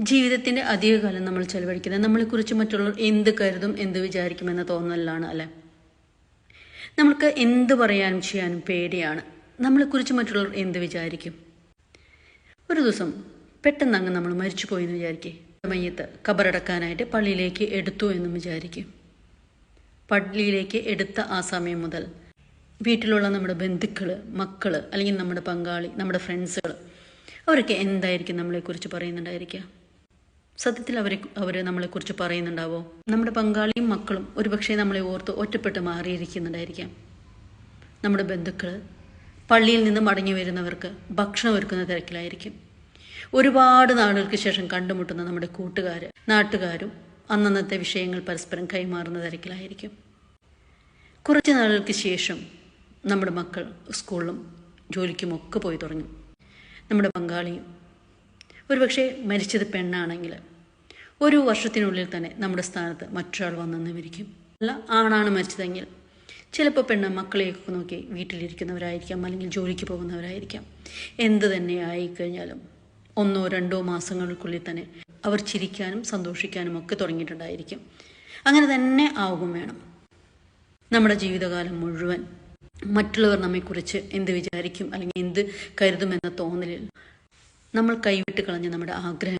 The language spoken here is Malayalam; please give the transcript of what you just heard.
ജീവിതത്തിന്റെ അധികകാലം നമ്മൾ ചെലവഴിക്കുന്നത്. നമ്മളെക്കുറിച്ച് മറ്റുള്ളവർ എന്ത് കരുതും എന്ത് വിചാരിക്കുമെന്ന തോന്നലാണ് അല്ലെ? നമ്മൾക്ക് എന്ത് പറയാനും ചെയ്യാനും പേടിയാണ്. നമ്മളെക്കുറിച്ച് മറ്റുള്ളവർ എന്ത് വിചാരിക്കും? ഒരു ദിവസം പെട്ടെന്ന് അങ്ങ് നമ്മൾ മരിച്ചു എന്ന് വിചാരിക്കേ. മയ്യത്ത് കബറടക്കാനായിട്ട് പള്ളിയിലേക്ക് എടുത്തു എന്നും വിചാരിക്കും. പള്ളിയിലേക്ക് എടുത്ത ആ സമയം മുതൽ വീട്ടിലുള്ള നമ്മുടെ ബന്ധുക്കൾ മക്കൾ അല്ലെങ്കിൽ നമ്മുടെ പങ്കാളി നമ്മുടെ ഫ്രണ്ട്സുകൾ അവരൊക്കെ എന്തായിരിക്കും നമ്മളെക്കുറിച്ച് പറയുന്നുണ്ടായിരിക്കുക? സത്യത്തിൽ അവരെ അവർ നമ്മളെക്കുറിച്ച് പറയുന്നുണ്ടാവോ? നമ്മുടെ പങ്കാളിയും മക്കളും ഒരുപക്ഷെ നമ്മളെ ഓർത്ത് ഒറ്റപ്പെട്ട് മാറിയിരിക്കുന്നുണ്ടായിരിക്കാം. നമ്മുടെ ബന്ധുക്കൾ പള്ളിയിൽ നിന്ന് മടങ്ങി വരുന്നവർക്ക് ഭക്ഷണം ഒരുക്കുന്ന തിരക്കിലായിരിക്കും. ഒരുപാട് നാളുകൾക്ക് ശേഷം കണ്ടുമുട്ടുന്ന നമ്മുടെ കൂട്ടുകാർ നാട്ടുകാരും അന്നന്നത്തെ വിഷയങ്ങൾ പരസ്പരം കൈമാറുന്ന തിരക്കിലായിരിക്കും. കുറച്ച് നാളുകൾക്ക് ശേഷം നമ്മുടെ മക്കൾ സ്കൂളിലും ജോലിക്കും ഒക്കെ പോയി തുടങ്ങും. നമ്മുടെ പങ്കാളിയും ഒരുപക്ഷെ മരിച്ചത് പെണ്ണാണെങ്കിൽ ഒരു വർഷത്തിനുള്ളിൽ തന്നെ നമ്മുടെ സ്ഥാനത്ത് മറ്റൊരാൾ വന്നെന്ന് വിരിക്കും അല്ല ആണാണ് മരിച്ചതെങ്കിൽ ചിലപ്പോൾ പെണ്ണ് മക്കളെയൊക്കെ നോക്കി വീട്ടിലിരിക്കുന്നവരായിരിക്കാം അല്ലെങ്കിൽ ജോലിക്ക് പോകുന്നവരായിരിക്കാം. എന്ത് തന്നെ ആയിക്കഴിഞ്ഞാലും ഒന്നോ രണ്ടോ മാസങ്ങൾക്കുള്ളിൽ തന്നെ അവർ ചിരിക്കാനും സന്തോഷിക്കാനും ഒക്കെ തുടങ്ങിയിട്ടുണ്ടായിരിക്കും. അങ്ങനെ തന്നെ ആവുകയും വേണം. നമ്മുടെ ജീവിതകാലം മുഴുവൻ മറ്റുള്ളവർ നമ്മെക്കുറിച്ച് എന്ത് വിചാരിക്കും അല്ലെങ്കിൽ എന്ത് കരുതുമെന്ന തോന്നലിൽ നമ്മൾ കൈവിട്ട് കളഞ്ഞ നമ്മുടെ ആഗ്രഹം